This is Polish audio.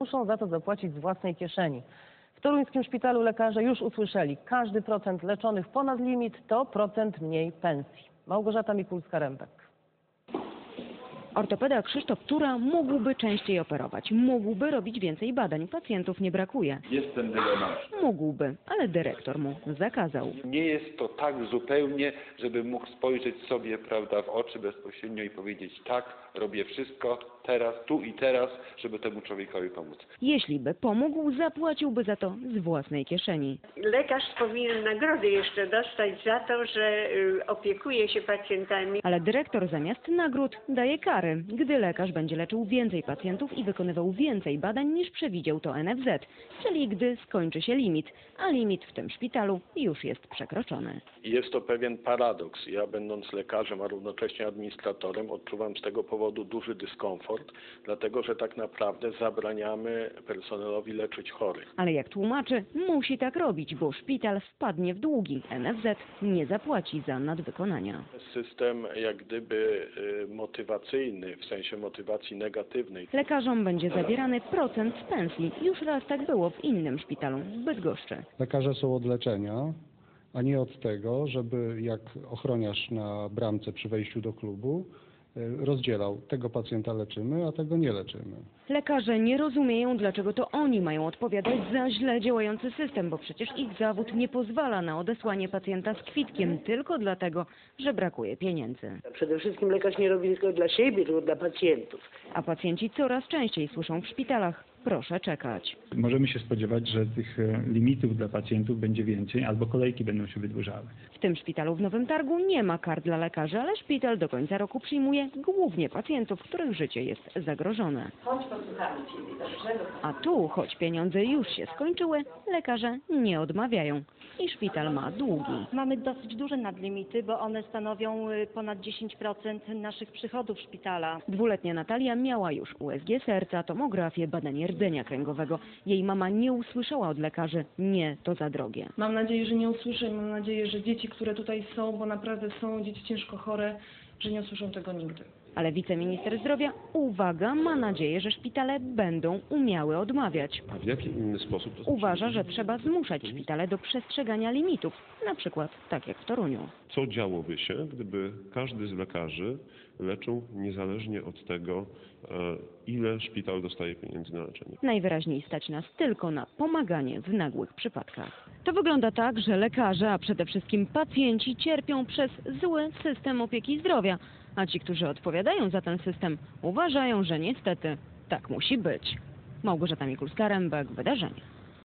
muszą za to zapłacić z własnej kieszeni. W toruńskim szpitalu lekarze już usłyszeli, każdy procent leczonych ponad limit to procent mniej pensji. Małgorzata Mikulska-Rębek. Ortopeda Krzysztof Tura mógłby częściej operować, mógłby robić więcej badań, pacjentów nie brakuje. Jest ten dylemat. Mógłby, ale dyrektor mu zakazał. Nie jest to tak zupełnie, żeby mógł spojrzeć sobie prawda, w oczy bezpośrednio i powiedzieć tak, robię wszystko teraz, tu i teraz, żeby temu człowiekowi pomóc. Jeśli by pomógł, zapłaciłby za to z własnej kieszeni. Lekarz powinien nagrody jeszcze dostać za to, że y, opiekuje się pacjentami. Ale dyrektor zamiast nagród daje kary, gdy lekarz będzie leczył więcej pacjentów i wykonywał więcej badań niż przewidział to NFZ, czyli gdy skończy się limit, a limit w tym szpitalu już jest przekroczony. Jest to pewien paradoks. Ja będąc lekarzem, a równocześnie administratorem, odczuwam z tego powodu duży dyskomfort, dlatego że tak naprawdę zabraniamy personelowi leczyć chorych. Ale jak tłumaczy, musi tak robić, bo szpital wpadnie w długi. NFZ nie zapłaci za nadwykonania. System jak gdyby y, motywacyjny, w sensie motywacji negatywnej. Lekarzom będzie zabierany procent z pensji. Już raz tak było w innym szpitalu w Bydgoszczy. Lekarze są od leczenia, a nie od tego, żeby jak ochroniarz na bramce przy wejściu do klubu rozdzielał. Tego pacjenta leczymy, a tego nie leczymy. Lekarze nie rozumieją, dlaczego to oni mają odpowiadać za źle działający system, bo przecież ich zawód nie pozwala na odesłanie pacjenta z kwitkiem tylko dlatego, że brakuje pieniędzy. Przede wszystkim lekarz nie robi tylko dla siebie, tylko dla pacjentów. A pacjenci coraz częściej słyszą w szpitalach, proszę czekać. Możemy się spodziewać, że tych e, limitów dla pacjentów będzie więcej albo kolejki będą się wydłużały. W tym szpitalu w Nowym Targu nie ma kar dla lekarzy, ale szpital do końca roku przyjmuje głównie pacjentów, których życie jest zagrożone. A tu, choć pieniądze już się skończyły, lekarze nie odmawiają i szpital ma długi. Mamy dosyć duże nadlimity, bo one stanowią y, ponad 10% naszych przychodów szpitala. Dwuletnia Natalia miała już USG serca, tomografię, badanie rdzenia kręgowego. Jej mama nie usłyszała od lekarzy, nie, to za drogie. Mam nadzieję, że nie usłyszę i mam nadzieję, że dzieci, które tutaj są, bo naprawdę są dzieci ciężko chore, że nie usłyszą tego nigdy. Ale wiceminister zdrowia, uwaga, ma nadzieję, że szpitale będą umiały odmawiać. A w jaki inny sposób to Uważa, że trzeba zmuszać szpitale do przestrzegania limitów, na przykład tak jak w Toruniu. Co działoby się, gdyby każdy z lekarzy leczył niezależnie od tego, e, ile szpital dostaje pieniędzy na leczenie? Najwyraźniej stać nas tylko na pomaganie w nagłych przypadkach. To wygląda tak, że lekarze, a przede wszystkim pacjenci cierpią przez zły system opieki zdrowia, a ci, którzy odpowiadają za ten system, uważają, że niestety tak musi być. Małgorzata Mikulska-Rębek, Wydarzenia.